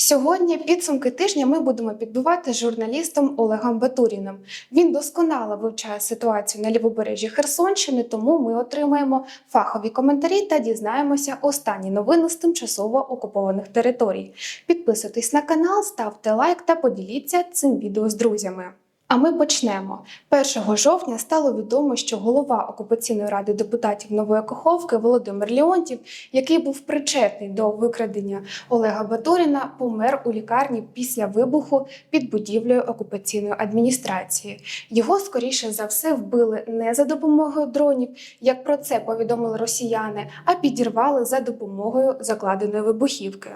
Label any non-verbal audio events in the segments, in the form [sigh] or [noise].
Сьогодні підсумки тижня ми будемо підбивати з журналістом Олегом Батуріним. Він досконало вивчає ситуацію на лівобережжі Херсонщини, тому ми отримаємо фахові коментарі та дізнаємося останні новини з тимчасово окупованих територій. Підписуйтесь на канал, ставте лайк та поділіться цим відео з друзями. А ми почнемо. 1 жовтня стало відомо, що голова окупаційної ради депутатів Нової Каховки Володимир Леонтів, який був причетний до викрадення Олега Батуріна, помер у лікарні після вибуху під будівлею окупаційної адміністрації. Його скоріше за все вбили не за допомогою дронів, як про це повідомили росіяни, а підірвали за допомогою закладеної вибухівки.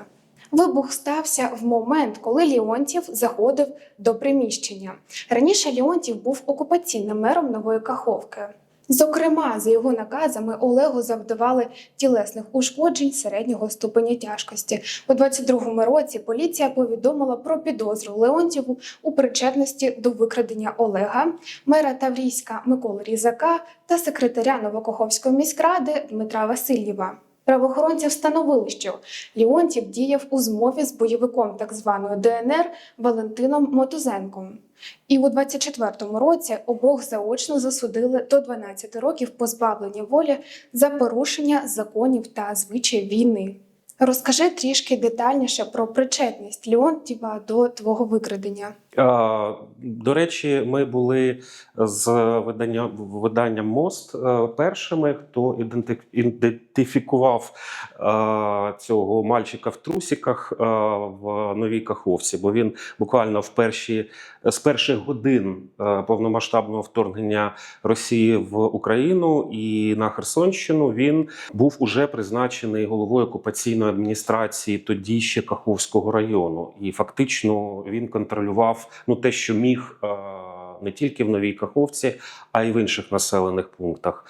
Вибух стався в момент, коли Леонтів заходив до приміщення. Раніше Леонтів був окупаційним мером Нової Каховки. Зокрема, за його наказами Олегу завдавали тілесних ушкоджень середнього ступеня тяжкості. У 22-му році поліція повідомила про підозру Леонтіву у причетності до викрадення Олега, мера Таврійська Миколи Різака та секретаря Новокоховської міськради Дмитра Васильєва. Правоохоронці встановили, що Леонтів діяв у змові з бойовиком так званої ДНР Валентином Мотузенком. І у 24-му році обох заочно засудили до 12 років позбавлення волі за порушення законів та звичаїв війни. Розкажи трішки детальніше про причетність Леонтіва до твого викрадення. До речі, ми були з видання, виданням Мост е, першими, хто іденти- ідентифікував е, цього мальчика в трусіках е, в Новій Каховці, бо він буквально в перші з перших годин повномасштабного вторгнення Росії в Україну і на Херсонщину він був уже призначений головою окупаційної адміністрації тоді ще Каховського району, і фактично він контролював ну те, що міг. е, Не тільки в Новій Каховці, а й в інших населених пунктах.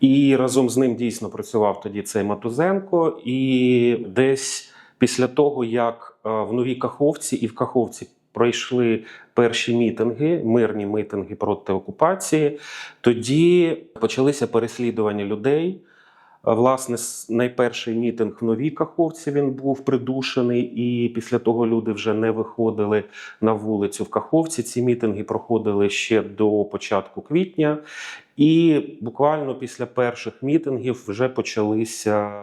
І разом з ним дійсно працював тоді цей Матузенко. І десь після того, як е, в Новій Каховці і в Каховці пройшли перші мітинги, мирні мітинги проти окупації, тоді почалися переслідування людей. Власне, найперший мітинг в Новій Каховці він був придушений, і після того люди вже не виходили на вулицю в Каховці. Ці мітинги проходили ще до початку квітня. І буквально після перших мітингів вже почалися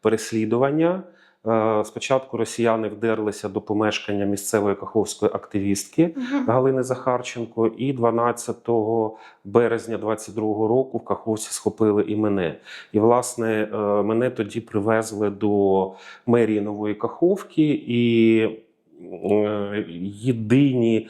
переслідування. Е, Спочатку росіяни вдерлися до помешкання місцевої каховської активістки Галини Захарченко, і 12 березня 22-го року в Каховці схопили і мене. І власне е, мене тоді привезли до мерії Нової Каховки, і е, єдині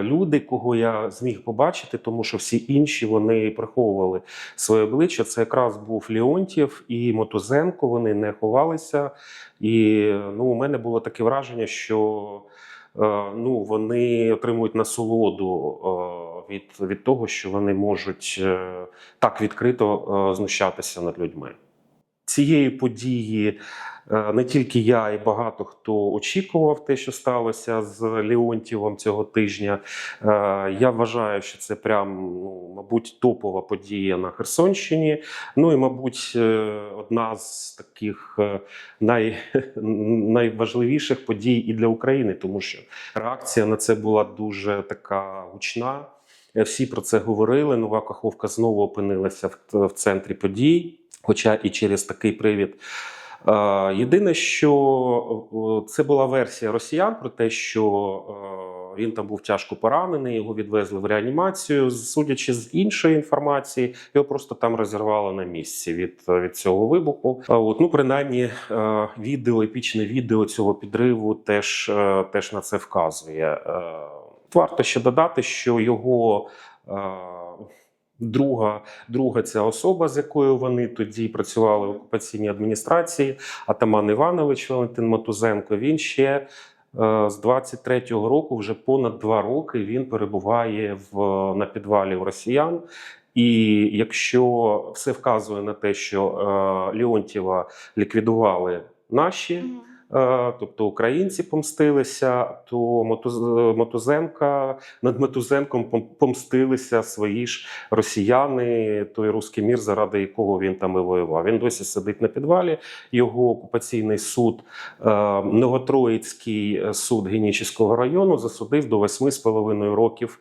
люди, кого я зміг побачити, тому що всі інші вони приховували своє обличчя. Це якраз був Леонтів і Мотузенко. Вони не ховалися. І ну, у мене було таке враження, що е, ну, вони отримують насолоду е, від, від того, що вони можуть е, так відкрито е, знущатися над людьми. Цієї події е, не тільки я, і багато хто очікував те, що сталося з Леонтівом цього тижня. Е, Я вважаю, що це прям, ну, мабуть, топова подія на Херсонщині. Ну і, мабуть, е, одна з таких е, най, [laughs] найважливіших подій і для України, тому що реакція на це була дуже така гучна. Е, Всі про це говорили. Нова Каховка знову опинилася в, в центрі подій, хоча і через такий привід. Е, Єдине, що е, це була версія росіян про те, що е, він там був тяжко поранений, його відвезли в реанімацію. Судячи з іншої інформації, його просто там розірвало на місці від, від цього вибуху. От ну принаймні відео, епічне відео цього підриву теж, теж на це вказує. Варто ще додати, що його. Друга, друга ця особа, з якою вони тоді працювали в окупаційній адміністрації, Атаман Іванович Валентин Матузенко. Він ще е, з 23-го року, вже понад два роки, він перебуває в, на підвалі у росіян. І якщо все вказує на те, що е, Леонтьєва ліквідували наші. Е, тобто українці помстилися, то Мотуз- Мотузенка над Мотузенком помстилися свої ж росіяни, той руський мір, заради якого він там і воював. Він досі сидить на підвалі. Його окупаційний суд, е, Новотроїцький суд Генічеського району, засудив до 8,5 років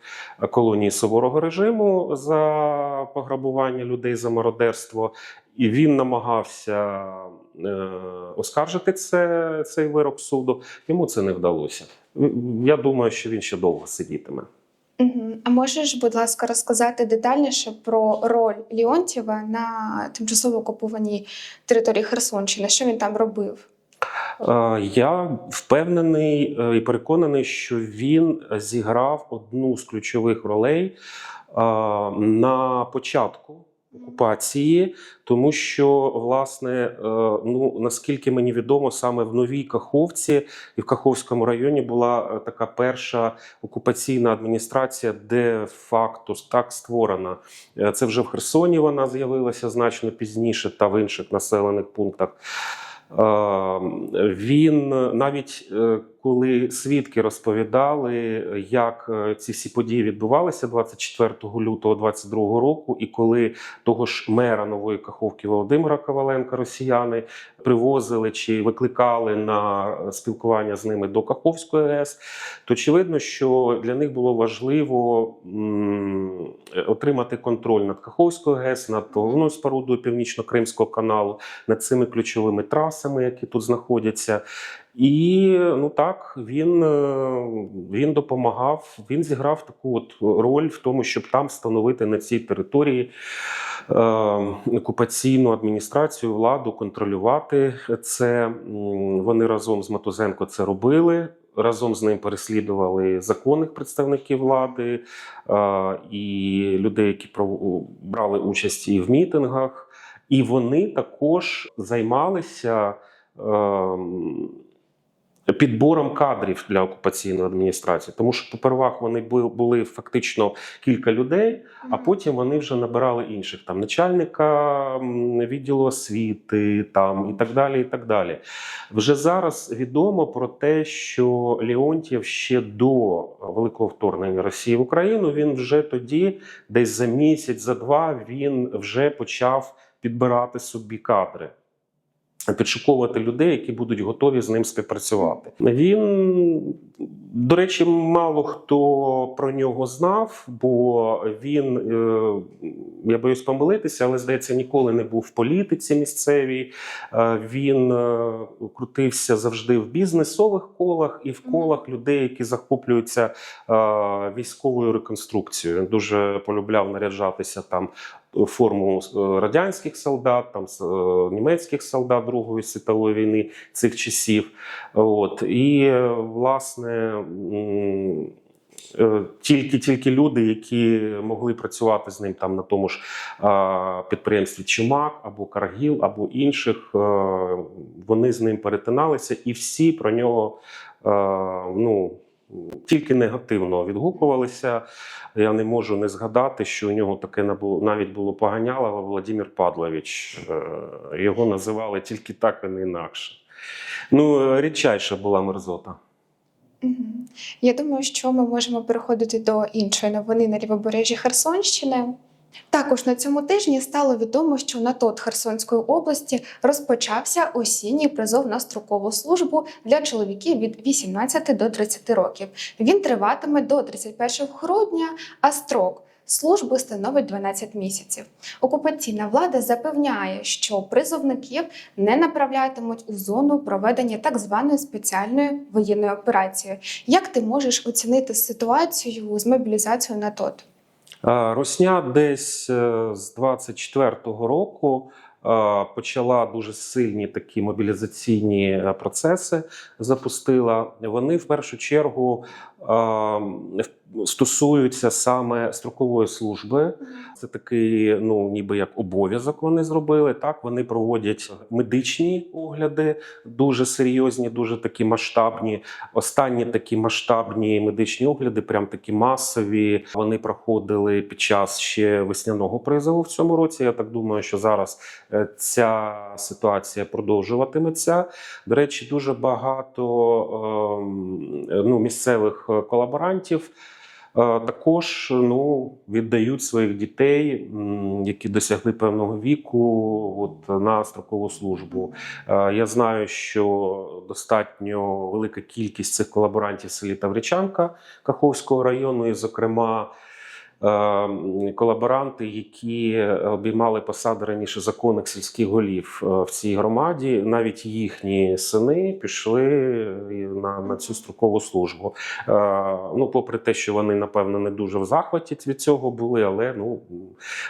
колонії суворого режиму за пограбування людей за мародерство. І він намагався е, оскаржити це, цей вирок суду. Йому це не вдалося. Я думаю, що він ще довго сидітиме. А можеш, будь ласка, розказати детальніше про роль Леонтьєва на тимчасово окупованій території Херсонщини? Що він там робив? Е, Я впевнений е, і переконаний, що він зіграв одну з ключових ролей е, на початку окупації, тому що, власне, е, ну наскільки мені відомо, саме в новій Каховці і в Каховському районі була е, така перша окупаційна адміністрація, де факту так створена. Е, Це вже в Херсоні вона з'явилася значно пізніше та в інших населених пунктах. Він навіть коли свідки розповідали, як е, ці всі події відбувалися 24 лютого 22 року, і коли того ж мера нової Каховки Володимира Коваленка росіяни привозили чи викликали на спілкування з ними до Каховської АЕС, то очевидно, що для них було важливо отримати контроль над Каховською ГЕС, над головною спорудою Північно-Кримського каналу, над цими ключовими трасами, які тут знаходяться. І ну так він, е, він допомагав, він зіграв таку от роль в тому, щоб там встановити на цій території е, окупаційну адміністрацію, владу, контролювати це. Вони разом з Матузенко це робили. Разом з ним переслідували законних представників влади е, і людей, які брали участь і в мітингах. І вони також займалися ем, підбором кадрів для окупаційної адміністрації, тому що попервах вони були фактично кілька людей, а потім вони вже набирали інших там начальника відділу освіти, там і так далі. І так далі. Вже зараз відомо про те, що Леонтьєв ще до великого вторгнення Росії в Україну він вже тоді, десь за місяць, за два, він вже почав підбирати собі кадри. Підшуковувати людей, які будуть готові з ним співпрацювати. Він, до речі, мало хто про нього знав, бо він, е, я боюсь помилитися, але здається, ніколи не був в політиці місцевій. Е, Він е, крутився завжди в бізнесових колах і в колах людей, які захоплюються військовою реконструкцією. Він дуже полюбляв наряджатися там форму е, радянських солдат, там е, німецьких солдат Другої світової війни цих часів. От і власне. е, Тільки тільки люди, які могли працювати з ним там на тому ж підприємстві Чимак або Каргіл, або інших, вони з ним перетиналися, і всі про нього ну, тільки негативно відгукувалися. Я не можу не згадати, що у нього таке навіть було поганяло Володимир Падлович. Е, Його називали тільки так, а не інакше. Ну, рідчайша була мерзота. Я думаю, що ми можемо переходити до іншої новини на лівобережжі Херсонщини. Також на цьому тижні стало відомо, що на ТОТ Херсонської області розпочався осінній призов на строкову службу для чоловіків від 18 до 30 років. Він триватиме до 31 грудня, а строк служби становить 12 місяців. Окупаційна влада запевняє, що призовників не направлятимуть у зону проведення так званої спеціальної воєнної операції. Як ти можеш оцінити ситуацію з мобілізацією на ТОТ? А, Росня десь е, з 24-го року е, почала дуже сильні такі мобілізаційні е, процеси. Запустила вони в першу чергу е, е, стосуються саме строкової служби. Це такий, ну ніби як обов'язок. Вони зробили. Так вони проводять медичні огляди, дуже серйозні, дуже такі масштабні. Останні такі масштабні медичні огляди, прям такі масові. Вони проходили під час ще весняного призову в цьому році. Я так думаю, що зараз е, ця ситуація продовжуватиметься. До речі, дуже багато ем, ну, місцевих колаборантів. Е, Також ну, віддають своїх дітей, які досягли певного віку, от, на строкову службу. Е, Я знаю, що достатньо велика кількість цих колаборантів в селі Тавричанка Каховського району, і, зокрема, е, колаборанти, які обіймали посади раніше законних сільських голів е, в цій громаді, навіть їхні сини пішли на, на цю строкову службу. Е, Ну, попри те, що вони, напевно, не дуже в захваті від цього були, але ну,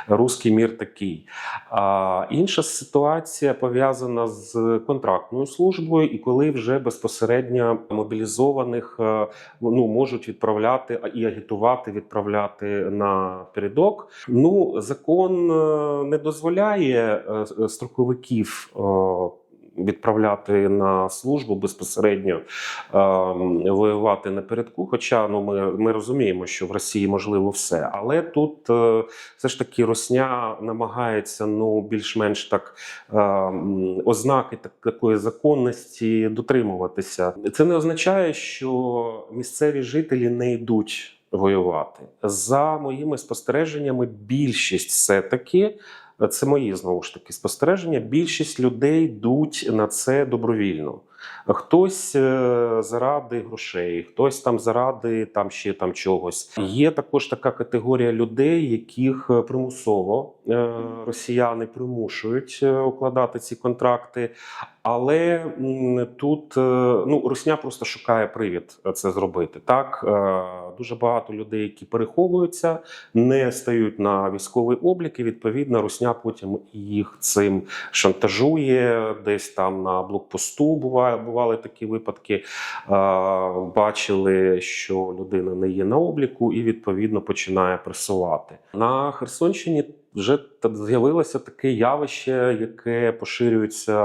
руський мір такий. А інша ситуація пов'язана з контрактною службою, і коли вже безпосередньо мобілізованих е, ну, можуть відправляти і агітувати відправляти на передок. Ну, закон е, не дозволяє е, строковиків. е, Відправляти на службу безпосередньо е, воювати напередку. Хоча ну ми, ми розуміємо, що в Росії можливо все, але тут е, все ж таки Росня намагається ну більш-менш так е, ознаки так, такої законності дотримуватися. Це не означає, що місцеві жителі не йдуть воювати. За моїми спостереженнями, більшість все-таки. Це мої знову ж таки спостереження. Більшість людей йдуть на це добровільно. Хтось е, заради грошей, хтось там заради там ще там чогось. Є також така категорія людей, яких е, примусово е, росіяни примушують укладати ці контракти. Але тут е, ну Русня просто шукає привід це зробити. Так Е, дуже багато людей, які переховуються, не стають на військовий облік, і відповідно Русня потім їх цим шантажує. Десь там на блокпосту буває, бували такі випадки. Е, Бачили, що людина не є на обліку, і відповідно починає пресувати на Херсонщині. Вже з'явилося таке явище, яке поширюється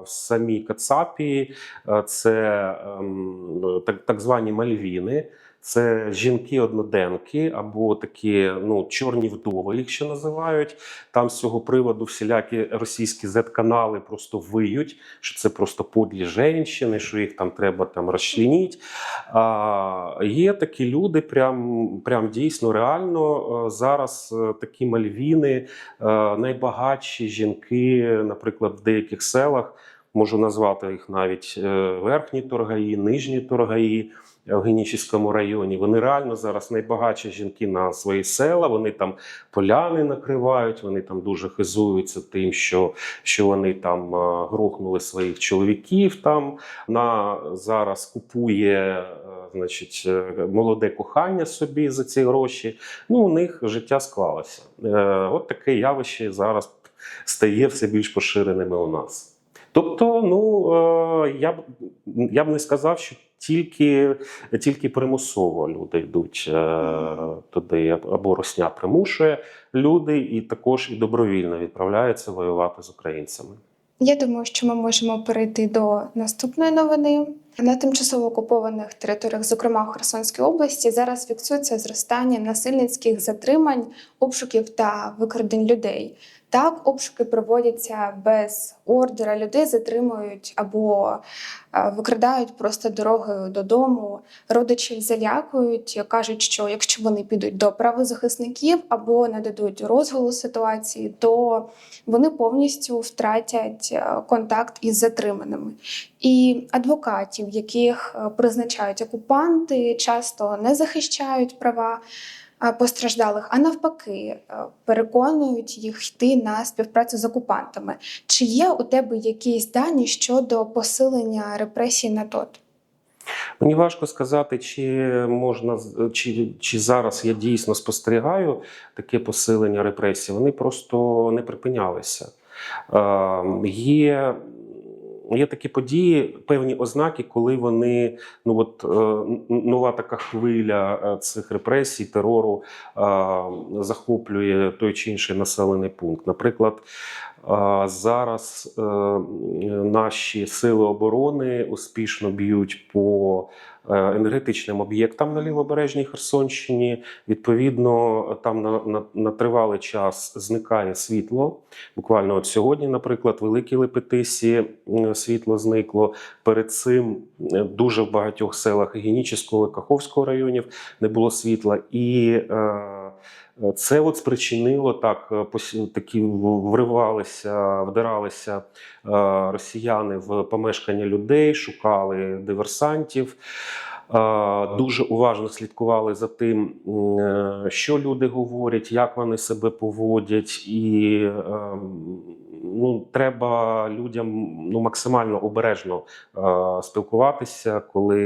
в самій Кацапі. Е, Це ем, так, так звані мальвіни. Це жінки-одноденки або такі ну, чорні вдови, їх ще називають. Там з цього приводу всілякі російські Z-канали просто виють, що це просто подлі жінки, що їх там треба там розчленіть. А, є такі люди, прям, прям дійсно реально. е, Зараз е, такі мальвіни, е, найбагатші жінки, наприклад, в деяких селах. Можу назвати їх навіть верхні торгаї, нижні торгаї в Генічівському районі. Вони реально зараз найбагатші жінки на свої села. Вони там поляни накривають, вони там дуже хизуються тим, що, що вони там грохнули своїх чоловіків. Там на зараз купує. е, Значить, е, молоде кохання собі за ці гроші. Ну, у них життя склалося. Е, От таке явище зараз стає все більш поширеними у нас. Тобто, ну е, я б я б не сказав, що тільки, тільки примусово люди йдуть е, туди, або Росня примушує люди, і також і добровільно відправляються воювати з українцями. Я думаю, що ми можемо перейти до наступної новини. На тимчасово окупованих територіях, зокрема Херсонській області, зараз фіксується зростання насильницьких затримань, обшуків та викрадень людей. Так, обшуки проводяться без ордера. Людей затримують або е, викрадають просто дорогою додому. Родичів залякують, кажуть, що якщо вони підуть до правозахисників або нададуть розголос ситуації, то вони повністю втратять е, контакт із затриманими. І адвокатів, яких е, призначають окупанти, часто не захищають права постраждалих, а навпаки, е, переконують їх йти на співпрацю з окупантами. Чи є у тебе якісь дані щодо посилення репресій на ТОТ? Мені важко сказати, чи можна чи, чи зараз я дійсно спостерігаю таке посилення репресій. Вони просто не припинялися. Е, є є такі події, певні ознаки, коли вони ну от е, нова така хвиля е, цих репресій, терору е, захоплює той чи інший населений пункт. Наприклад, зараз наші сили оборони успішно б'ють по енергетичним об'єктам на лівобережній Херсонщині. Відповідно, там на, на, на тривалий час зникає світло. Буквально от сьогодні, наприклад, в Великій Лепетисі світло зникло. Перед цим е, дуже в багатьох селах Генічеського, Каховського районів не було світла. І е, це от спричинило так, е, такі вривалися, вдиралися е, росіяни в помешкання людей, шукали диверсантів. Е, Дуже уважно слідкували за тим, що люди говорять, як вони себе поводять, і ем, ну, треба людям ну, максимально обережно е, спілкуватися, коли,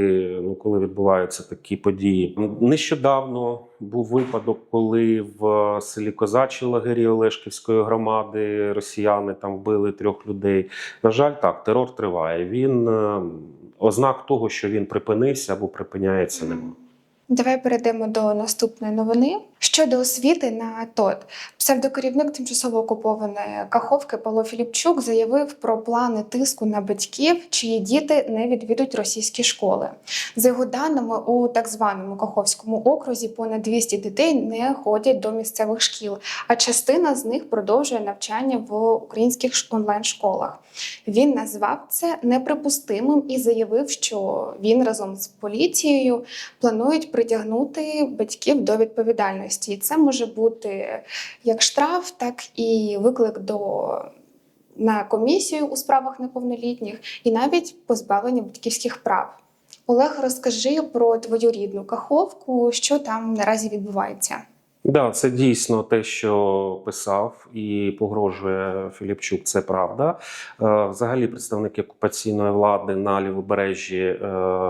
ну, коли відбуваються такі події. Нещодавно був випадок, коли в селі Козачі лагері Олешківської громади росіяни там вбили трьох людей. На жаль, так, терор триває. Він е, ознак того, що він припинився або припиняється, немає. Давай перейдемо до наступної новини. Щодо освіти на ТОТ, псевдокерівник тимчасово окупованої Каховки Павло Філіпчук заявив про плани тиску на батьків, чиї діти не відвідують російські школи. За його даними, у так званому Каховському окрузі понад 200 дітей не ходять до місцевих шкіл, а частина з них продовжує навчання в українських онлайн-школах. Він назвав це неприпустимим і заявив, що він разом з поліцією планують притягнути батьків до відповідальності. І це може бути як штраф, так і виклик до на комісію у справах неповнолітніх, і навіть позбавлення батьківських прав. Олег, розкажи про твою рідну каховку, що там наразі відбувається. Да, це дійсно те, що писав і погрожує Філіпчук. Це правда. Е, Взагалі, представники окупаційної влади на лівобережжі е,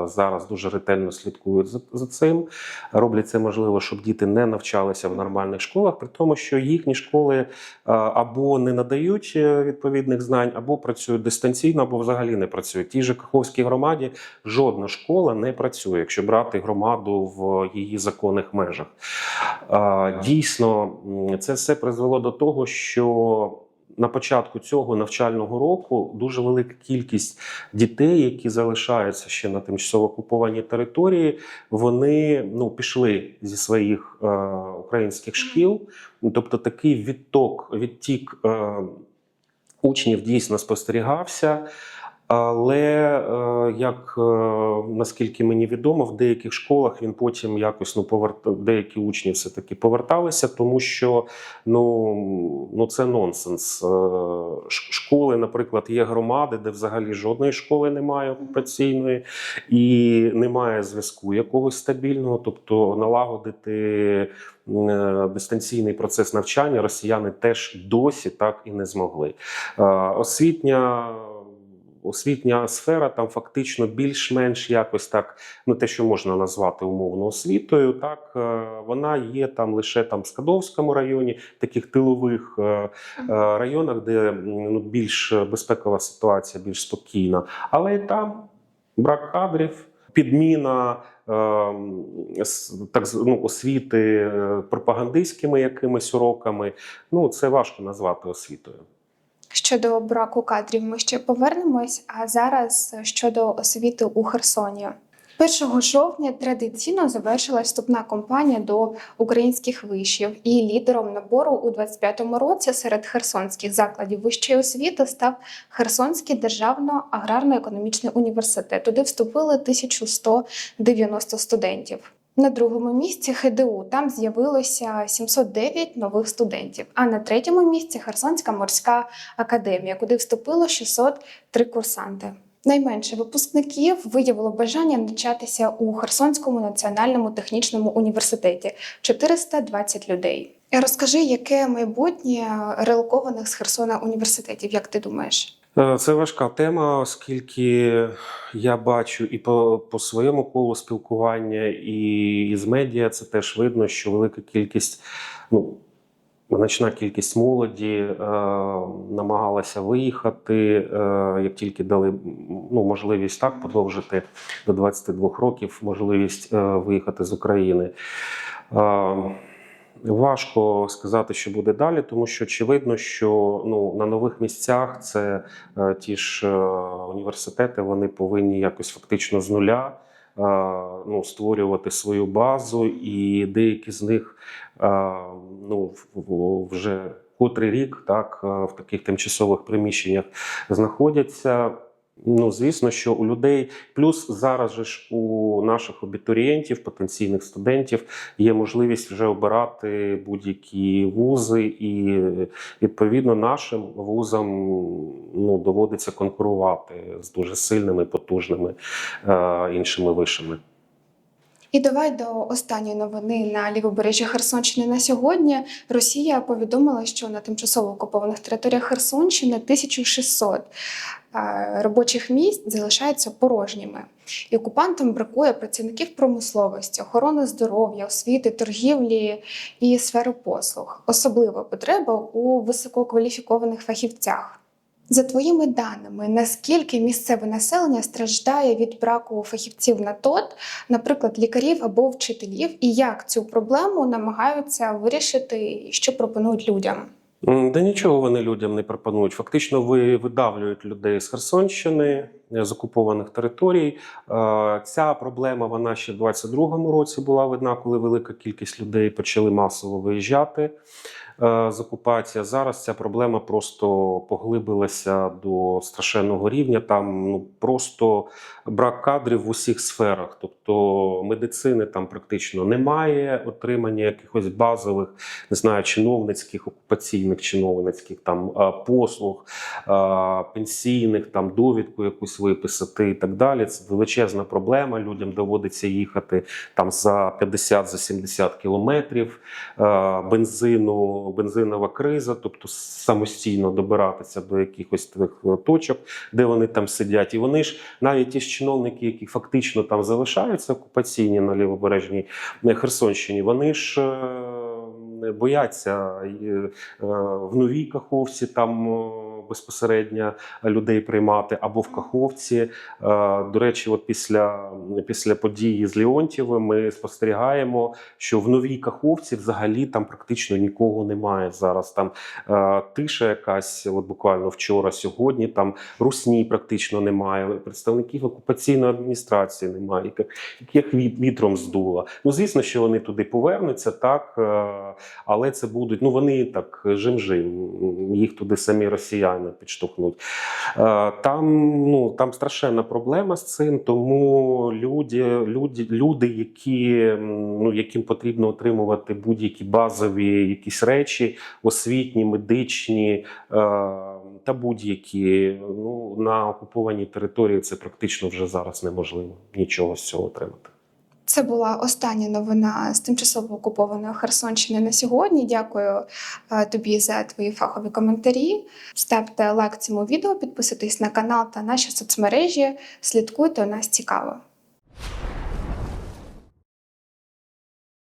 зараз дуже ретельно слідкують за, цим. Роблять це можливо, щоб діти не навчалися в нормальних школах, при тому, що їхні школи е, або не надають відповідних знань, або працюють дистанційно, або взагалі не працюють. Тій же Каховській громаді жодна школа не працює, якщо брати громаду в її законних межах. Дійсно, це все призвело до того, що на початку цього навчального року дуже велика кількість дітей, які залишаються ще на тимчасово окупованій території, вони ну пішли зі своїх е, українських шкіл. Тобто такий відток, відтік е, учнів дійсно спостерігався. Але е, як е, наскільки мені відомо, в деяких школах він потім якось ну поверт... деякі учні все таки поверталися, тому що ну, ну це нонсенс. Е, Школи, наприклад, є громади, де взагалі жодної школи немає окупаційної і немає зв'язку якогось стабільного, тобто налагодити дистанційний процес навчання росіяни теж досі так і не змогли. Освітня освітня сфера там фактично більш-менш якось так, ну те, що можна назвати умовно освітою, так е, вона є там лише там в Скадовському районі, таких тилових е, е, районах, де ну, більш безпекова ситуація, більш спокійна. Але і там брак кадрів, підміна. Так ну, освіти пропагандистськими якимись уроками, ну це важко назвати освітою. Щодо браку кадрів ми ще повернемось. А зараз щодо освіти у Херсоні. 1 жовтня традиційно завершилась вступна кампанія до українських вишів, і лідером набору у 25-му році серед херсонських закладів вищої освіти став Херсонський державно-аграрно-економічний університет. Туди вступили 1190 студентів. На другому місці ХДУ там з'явилося 709 нових студентів. А на третьому місці Херсонська морська академія, куди вступило 603 курсанти. Найменше випускників виявило бажання навчатися у Херсонському національному технічному університеті 420 людей. Розкажи, яке майбутнє релокованих з Херсона університетів, як ти думаєш? Е, Це важка тема, оскільки я бачу і по, по своєму колу спілкування, і з медіа це теж видно, що велика кількість ну, Значна кількість молоді е, намагалася виїхати, е, як тільки дали ну, можливість так подовжити до 22 років можливість е, виїхати з України. Е, Важко сказати, що буде далі, тому що очевидно, що ну на нових місцях це е, ті ж е, університети, вони повинні якось фактично з нуля е, ну, створювати свою базу, і деякі з них е, ну вже котрий рік так е, в таких тимчасових приміщеннях знаходяться. Ну, звісно, що у людей, плюс зараз же ж у наших абітурієнтів, потенційних студентів, є можливість вже обирати будь-які вузи, і відповідно нашим вузам ну, доводиться конкурувати з дуже сильними, потужними е, іншими вишами. І давай до останньої новини на лівобережжі Херсонщини на сьогодні. Росія повідомила, що на тимчасово окупованих територіях Херсонщини 1600 е, робочих місць залишаються порожніми. І окупантам бракує працівників промисловості, охорони здоров'я, освіти, торгівлі і сфери послуг. Особлива потреба у висококваліфікованих фахівцях. За твоїми даними, наскільки місцеве населення страждає від браку фахівців на ТОТ, наприклад, лікарів або вчителів, і як цю проблему намагаються вирішити, що пропонують людям? Да нічого вони людям не пропонують. Фактично, ви видавлюють людей з Херсонщини, з окупованих територій. Е, Ця проблема вона ще в 22-му році була видна, коли велика кількість людей почали масово виїжджати е, з окупації. Зараз ця проблема просто поглибилася до страшенного рівня. Там ну просто брак кадрів в усіх сферах. Тобто медицини там практично немає, отримання якихось базових не знаю, чиновницьких, окупаційних чиновницьких там послуг, пенсійних, там довідку якусь виписати і так далі. Це величезна проблема. Людям доводиться їхати там за 50 за 70 кілометрів. Бензину, бензинова криза, тобто самостійно добиратися до якихось тих е, точок, де вони там сидять. І вони ж навіть ті ж чиновники, які фактично там залишаються окупаційні на лівобережній е, Херсонщині, вони ж. е, Бояться е, е, в новій каховці там е, безпосередньо людей приймати або в каховці. Е, До речі, от після, після події з Леонтьєвим ми спостерігаємо, що в новій каховці взагалі там практично нікого немає зараз. Там е, тиша якась, от буквально вчора, сьогодні. Там русні практично немає. Представників окупаційної адміністрації немає, яких- яких вітром здуло. Ну звісно, що вони туди повернуться, так е, але це будуть. Ну вони так жим-жим. Їх туди самі росіяни підштовхнуть. Е, Там ну там страшенна проблема з цим, тому люди, люди, люди, які ну яким потрібно отримувати будь-які базові якісь речі, освітні, медичні е, та будь-які ну на окупованій території це практично вже зараз неможливо нічого з цього отримати. Це була остання новина з тимчасово окупованої Херсонщини на сьогодні. Дякую е, тобі за твої фахові коментарі. Ставте лайк цьому відео, підписуйтесь на канал та наші соцмережі. Слідкуйте, у нас цікаво.